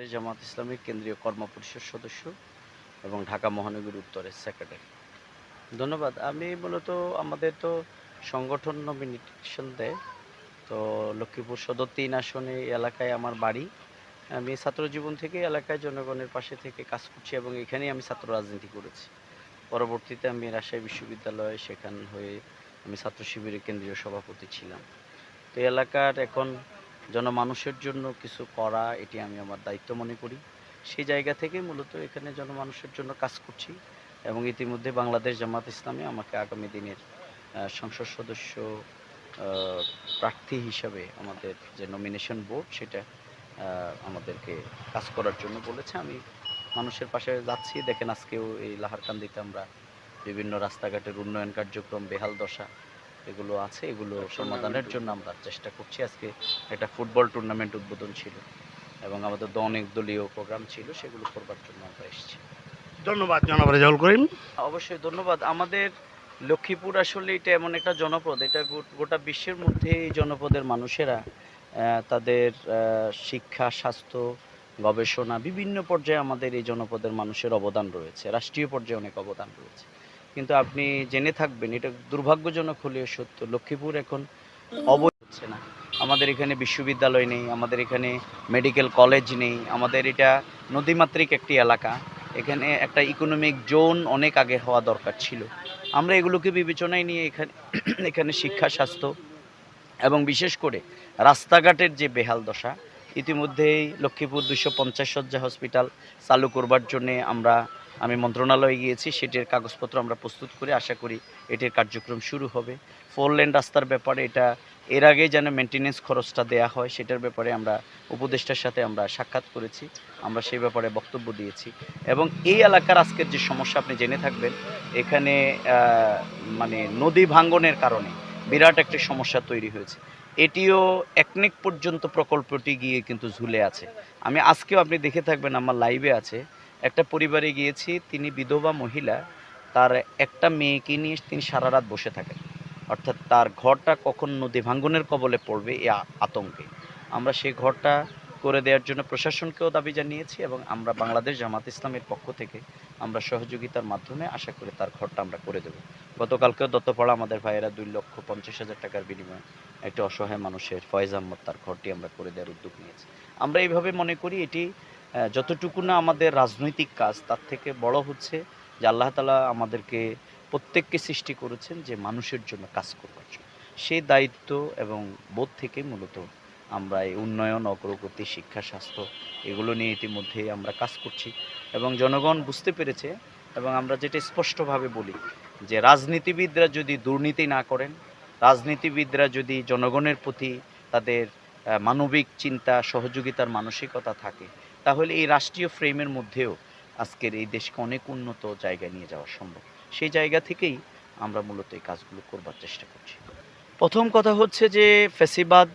বাংলাদেশ জামাত ইসলামীর কেন্দ্রীয় কর্ম পরিষদ সদস্য এবং ঢাকা মহানগরী উত্তরের সেক্রেটারি ধন্যবাদ। আমি মূলত আমাদের তো সংগঠন নমিনেশন দেয়। তো লক্ষ্মীপুর সদর তিন আসনে এলাকায় আমার বাড়ি। আমি ছাত্র জীবন থেকে এলাকায় জনগণের পাশে থেকে কাজ করছি এবং এখানেই আমি ছাত্র রাজনীতি করেছি। পরবর্তীতে আমি রাজশাহী বিশ্ববিদ্যালয়ে সেখান হয়ে আমি ছাত্র শিবিরের কেন্দ্রীয় সভাপতি ছিলাম। তো এলাকার এখন জনমানুষের জন্য কিছু করা, এটি আমি আমার দায়িত্ব মনে করি। সেই জায়গা থেকে মূলত এখানে জনমানুষের জন্য কাজ করছি এবং ইতিমধ্যে বাংলাদেশ জামাত ইসলামী আমাকে আগামী দিনের সংসদ সদস্য প্রার্থী হিসাবে আমাদের যে নমিনেশন বোর্ড সেটা আমাদেরকে কাজ করার জন্য বলেছে। আমি মানুষের পাশে যাচ্ছি। দেখেন আজকেও এই লাহারকান্দিতে আমরা বিভিন্ন রাস্তাঘাটের উন্নয়ন কার্যক্রম, বেহাল দশা এগুলো আছে এগুলো সমাধানের জন্য আমরা চেষ্টা করছি। আজকে একটা ফুটবল টুর্নামেন্ট উদ্বোধন ছিল এবং আমাদের অনেক দলীয় প্রোগ্রাম ছিল সেগুলো করবার জন্য আমরা এসেছি। ধন্যবাদ জনাব রেজাউল করিম। অবশ্যই ধন্যবাদ। আমাদের লক্ষ্মীপুর আসলে এটা এমন একটা জনপদ এটা গোটা বিশ্বের মধ্যে এই জনপদের মানুষেরা তাদের শিক্ষা স্বাস্থ্য গবেষণা বিভিন্ন পর্যায়ে আমাদের এই জনপদের মানুষের অবদান রয়েছে। রাষ্ট্রীয় পর্যায়ে অনেক অবদান রয়েছে। কিন্তু আপনি জেনে থাকবেন, এটা দুর্ভাগ্যজনক হলেও সত্য। লক্ষ্মীপুর এখন অবৈ হচ্ছে না। আমাদের এখানে বিশ্ববিদ্যালয় নেই, আমাদের এখানে মেডিকেল কলেজ নেই, আমাদের এটা নদীমাতৃক একটি এলাকা। এখানে একটা ইকোনমিক জোন অনেক আগে হওয়া দরকার ছিল। আমরা এগুলোকে বিবেচনায় নিয়ে এখানে এখানে শিক্ষা, স্বাস্থ্য এবং বিশেষ করে রাস্তাঘাটের যে বেহাল দশা, ইতিমধ্যেই লক্ষ্মীপুর দুশো পঞ্চাশ শয্যা হসপিটাল চালু করবার জন্যে আমরা আমি মন্ত্রণালয়ে গিয়েছি, সেটির কাগজপত্র আমরা প্রস্তুত করে, আশা করি এটির কার্যক্রম শুরু হবে। ফোর লেন রাস্তার ব্যাপারে এটা, এর আগে যেন মেনটেনেন্স খরচটা দেয়া হয়, সেটার ব্যাপারে আমরা উপদেষ্টার সাথে আমরা সাক্ষাৎ করেছি, আমরা সেই ব্যাপারে বক্তব্য দিয়েছি। এবং এই এলাকার আজকের যে সমস্যা, আপনি জেনে থাকবেন, এখানে মানে নদী ভাঙ্গনের কারণে বিরাট একটি সমস্যা তৈরি হয়েছে। এটিও একনেক পর্যন্ত প্রকল্পটি গিয়ে কিন্তু ঝুলে আছে। আমি আজকেও আপনি দেখে থাকবেন, আমার লাইভে আছে। একটা পরিবারে গিয়েছি, তিনি বিধবা মহিলা, তার একটা মেয়েকে নিয়ে তিনি সারা রাত বসে থাকেন। অর্থাৎ তার ঘরটা কখন নদী ভাঙ্গনের কবলে পড়বে এ আতঙ্কে। আমরা সেই ঘরটা করে দেওয়ার জন্য প্রশাসনকেও দাবি জানিয়েছি এবং আমরা বাংলাদেশ জামাত ইসলামের পক্ষ থেকে আমরা সহযোগিতার মাধ্যমে আশা করি তার ঘরটা আমরা করে দেব। গতকালকেও দত্তপাড়া আমাদের ভাইয়েরা দুই লক্ষ পঞ্চাশ হাজার টাকার বিনিময়ে একটা অসহায় মানুষের ফয়েজ আহমদ তার ঘরটি আমরা করে দেওয়ার উদ্যোগ নিয়েছি। আমরা এইভাবে মনে করি এটি যতটুকু না আমাদের রাজনৈতিক কাজ, তার থেকে বড় হচ্ছে যে আল্লাহ তালা আমাদেরকে প্রত্যেককে সৃষ্টি করেছেন যে মানুষের জন্য কাজ করবার জন্য। সেই দায়িত্ব এবং বোধ থেকে মূলত আমরা এই উন্নয়ন, অগ্রগতি, শিক্ষা, স্বাস্থ্য এগুলো নিয়ে ইতিমধ্যেই আমরা কাজ করছি এবং জনগণ বুঝতে পেরেছে এবং আমরা যেটা স্পষ্টভাবে বলি যে রাজনীতিবিদরা যদি দুর্নীতি না করেন, রাজনীতিবিদরা যদি জনগণের প্রতি তাদের মানবিক চিন্তা, সহযোগিতার মানসিকতা থাকে তাহলে এই রাষ্ট্রীয় ফ্রেমের মধ্যেও আজকের এই দেশকে অনেক উন্নত জায়গায় নিয়ে যাওয়া সম্ভব। সেই জায়গা থেকেই আমরা মূলত এই কাজগুলো করবার চেষ্টা করছি। প্রথম কথা হচ্ছে যে ফেসিবাদ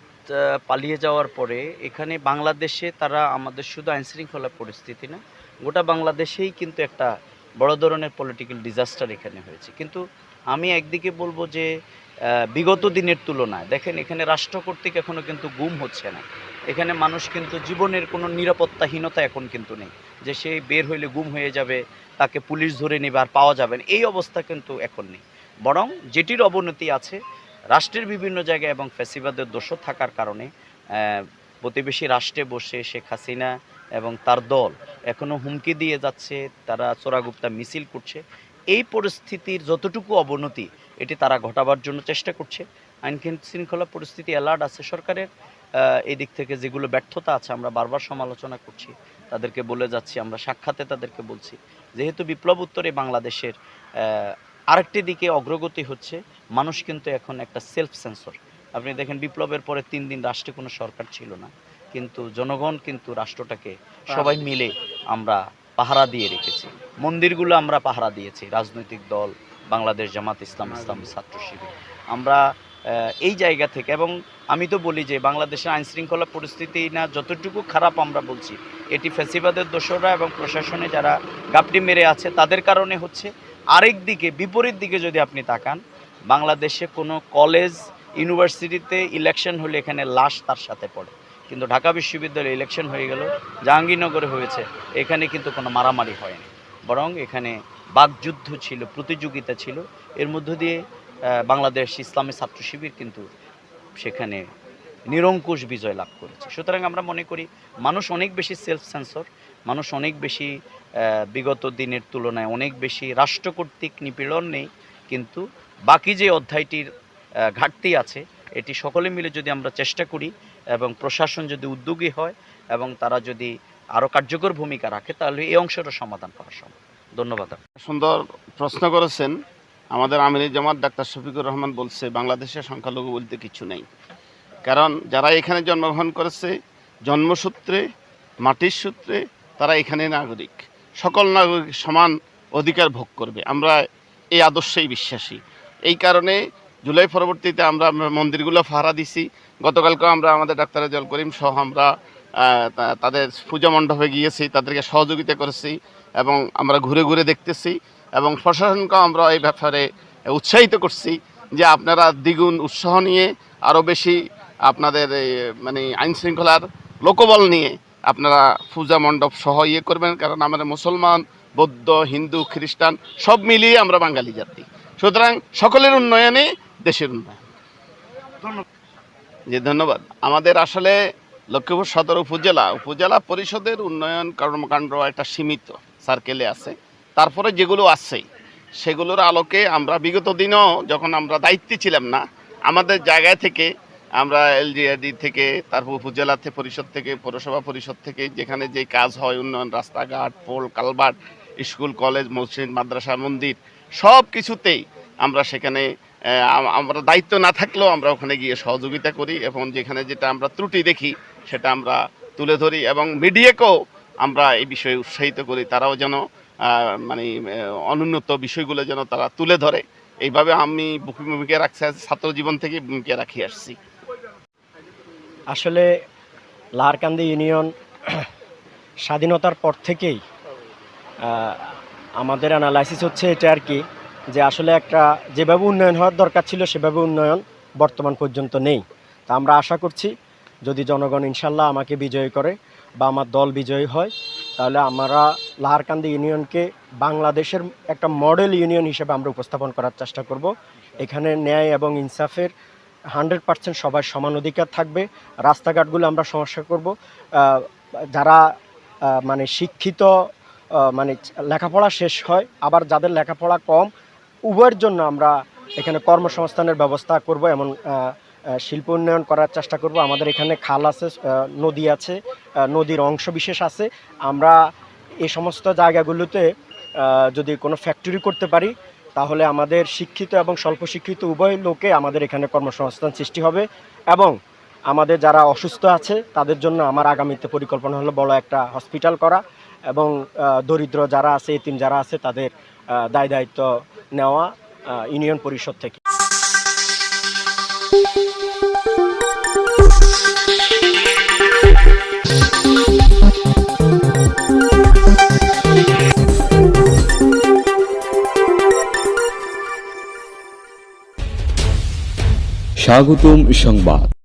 পালিয়ে যাওয়ার পরে এখানে বাংলাদেশে তারা আমাদের শুধু আইনশৃঙ্খলা পরিস্থিতি না, গোটা বাংলাদেশেই কিন্তু একটা বড় ধরনের পলিটিক্যাল ডিজাস্টার এখানে হয়েছে। কিন্তু আমি একদিকে বলব যে বিগত দিনের তুলনায়, দেখেন এখানে রাষ্ট্র কর্তৃক এখনও কিন্তু গুম হচ্ছে না। এখানে মানুষ কিন্তু জীবনের কোনো নিরাপত্তাহীনতা এখন কিন্তু নেই। যে সে বের হইলে গুম হয়ে যাবে, তাকে পুলিশ ধরে নেবে আর পাওয়া যাবে এই অবস্থা কিন্তু এখন নেই। বরং যেটির অবনতি আছে, রাষ্ট্রের বিভিন্ন জায়গায় এবং ফ্যাসিবাদের দোষ থাকার কারণে প্রতিবেশী রাষ্ট্রে বসে শেখ হাসিনা এবং তার দল এখনও হুমকি দিয়ে যাচ্ছে, তারা চোরাগুপ্তা মিছিল করছে। এই পরিস্থিতির যতটুকু অবনতি, এটি তারা ঘটাবার জন্য চেষ্টা করছে। আইন শৃঙ্খলা পরিস্থিতি অ্যালার্ট আছে সরকারের। এই দিক থেকে যেগুলো ব্যর্থতা আছে, আমরা বারবার সমালোচনা করছি, তাদেরকে বলে যাচ্ছি, আমরা সাক্ষাতে তাদেরকে বলছি। যেহেতু বিপ্লব উত্তরে বাংলাদেশের আরেকটি দিকে অগ্রগতি হচ্ছে, মানুষ কিন্তু এখন একটা সেলফ সেন্সর আপনি দেখেন বিপ্লবের পরে তিন দিন রাষ্ট্রে কোনো সরকার ছিল না, কিন্তু জনগণ কিন্তু রাষ্ট্রটাকে সবাই মিলে আমরা পাহারা দিয়ে রেখেছি। মন্দিরগুলো আমরা পাহারা দিয়েছি, রাজনৈতিক দল, বাংলাদেশ জামাত ইসলাম ইসলাম ছাত্র শিবির। আমরা এই জায়গা থেকে, এবং আমি তো বলি যে বাংলাদেশের আইন শৃঙ্খলা পরিস্থিতি না যতটুকু খারাপ আমরা বলছি, এটি ফেসিবাদের দোসররা এবং প্রশাসনে যারা গাপটি মেরে আছে তাদের কারণে হচ্ছে। আরেক দিকে, বিপরীত দিকে যদি আপনি তাকান, বাংলাদেশে কোনো কলেজ, ইউনিভার্সিটিতে ইলেকশন হলে এখানে লাশ তার সাথে পড়ে। কিন্তু ঢাকা বিশ্ববিদ্যালয়ে ইলেকশন হয়ে গেল, জাহাঙ্গীরনগরে হয়েছে, এখানে কিন্তু কোনো মারামারি হয়নি। বরং এখানে বাকযুদ্ধ ছিল, প্রতিযোগিতা ছিল। এর মধ্য দিয়ে বাংলাদেশ ইসলামী ছাত্র শিবির কিন্তু সেখানে নিরঙ্কুশ বিজয় লাভ করেছে। সুতরাং আমরা মনে করি, মানুষ অনেক বেশি সেলফ সেন্সর মানুষ অনেক বেশি বিগত দিনের তুলনায় অনেক বেশি রাষ্ট্র কর্তৃক নিপীড়ন নেই, কিন্তু বাকি যে অধ্যায়টির ঘাটতি আছে, এটি সকলে মিলে যদি আমরা চেষ্টা করি এবং প্রশাসন যদি উদ্যোগী হয় এবং তারা যদি আরও কার্যকর ভূমিকা রাখে, তাহলে এই অংশটা সমাধান করা সম্ভব। ধন্যবাদ। সুন্দর প্রশ্ন করেছেন। আমাদের আমির জামাত ডাক্তার শফিকুর রহমান বলছে বাংলাদেশের সংখ্যালঘু বলতে কিছু নেই। কারণ যারা এখানে জন্মগ্রহণ করেছে, জন্মসূত্রে, মাটির সূত্রে, তারা এখানে নাগরিক। সকল নাগরিক সমান অধিকার ভোগ করবে। আমরা এই আদর্শেই বিশ্বাসী। এই কারণে জুলাই পরবর্তীতে আমরা মন্দিরগুলো ফাহারা দিছি। গতকালকে আমরা আমাদের ডাক্তার জল করিম সহ আমরা তাদের পূজা মণ্ডপে গিয়েছি, তাদেরকে সহযোগিতা করেছি এবং আমরা ঘুরে ঘুরে দেখতেছি। এবং প্রশাসনকে আমরা এই ব্যাপারে উৎসাহিত করছি যে আপনারা দ্বিগুণ উৎসাহ নিয়ে, আরও বেশি আপনাদের মানে আইন শৃঙ্খলার লোকবল নিয়ে আপনারা পূজা মণ্ডপ সহ ইয়ে করবেন, কারণ আমাদের মুসলমান, বৌদ্ধ, হিন্দু, খ্রিস্টান সব মিলিয়ে আমরা বাঙালি জাতি। সুতরাং সকলের উন্নয়নে দেশের উন্নয়ন। জি, ধন্যবাদ। আমাদের আসলে লক্ষ্মীপুর সদর উপজেলা উপজেলা পরিষদের উন্নয়ন কর্মকাণ্ড একটা সীমিত সার্কেলে আছে। তারপরে যেগুলো আছে, সেগুলোর আলোকে আমরা বিগত দিনও যখন আমরা দায়িত্বে ছিলাম না, আমাদের জায়গায় থেকে আমরা এলজিআরডি থেকে, তারপর উপজেলা পরিষদ থেকে, পৌরসভা পরিষদ থেকে, যেখানে যে কাজ হয়, উন্নয়ন রাস্তাঘাট, পোল কালভার্ট স্কুল, কলেজ, মসজিদ, মাদ্রাসা, মন্দির, সব কিছুতেই আমরা সেখানে আমরা দায়িত্ব না থাকলেও আমরা ওখানে গিয়ে সহযোগিতা করি এবং যেখানে যেটা আমরা ত্রুটি দেখি, সেটা আমরা তুলে ধরি এবং মিডিয়াকেও আমরা এই বিষয়ে উৎসাহিত করি, তারাও যেন মানে অনুন্নত বিষয়গুলো যেন তারা তুলে ধরে। এইভাবে আমি ভূমিকা রাখছি ছাত্র জীবন থেকে ভূমিকা রাখি আসছি। আসলে লাহারকান্দি ইউনিয়ন স্বাধীনতার পর থেকেই আমাদের অ্যানালাইসিস হচ্ছে এটা আর কি, যে আসলে একটা যেভাবে উন্নয়ন হওয়ার দরকার ছিল, সেভাবে উন্নয়ন বর্তমান পর্যন্ত নেই। তা আমরা আশা করছি, যদি জনগণ ইনশাল্লাহ আমাকে বিজয়ী করে বা আমার দল বিজয়ী হয় তাহলে আমরা লাহারকান্দি ইউনিয়নকে বাংলাদেশের একটা মডেল ইউনিয়ন হিসেবে আমরা উপস্থাপন করার চেষ্টা করব। এখানে ন্যায় এবং ইনসাফের হান্ড্রেড পার্সেন্ট সবার সমান অধিকার থাকবে। রাস্তাঘাটগুলো আমরা সমস্যা করব। যারা মানে শিক্ষিত মানে লেখাপড়া শেষ হয়, আবার যাদের লেখাপড়া কম, উভয়ের জন্য আমরা এখানে কর্মসংস্থানের ব্যবস্থা করব এমন শিল্প উন্নয়ন করার চেষ্টা করব। আমাদের এখানে খাল আছে নদী আছে নদীর অংশ বিশেষ আছে। আমরা এই সমস্ত জায়গাগুলোতে যদি কোনো ফ্যাক্টরি করতে পারি, তাহলে আমাদের শিক্ষিত এবং স্বল্প শিক্ষিত উভয় লোকে আমাদের এখানে কর্মসংস্থান সৃষ্টি হবে এবং আমাদের যারা অসুস্থ আছে, তাদের জন্য আমার আগামীতে পরিকল্পনা হলো বড় একটা হসপিটাল করা এবং দরিদ্র যারা আছে, এতিম যারা আছে, তাদের দায় দায়িত্ব নেওয়া ইউনিয়ন পরিষদ থেকে। স্বাগতম সংবাদ।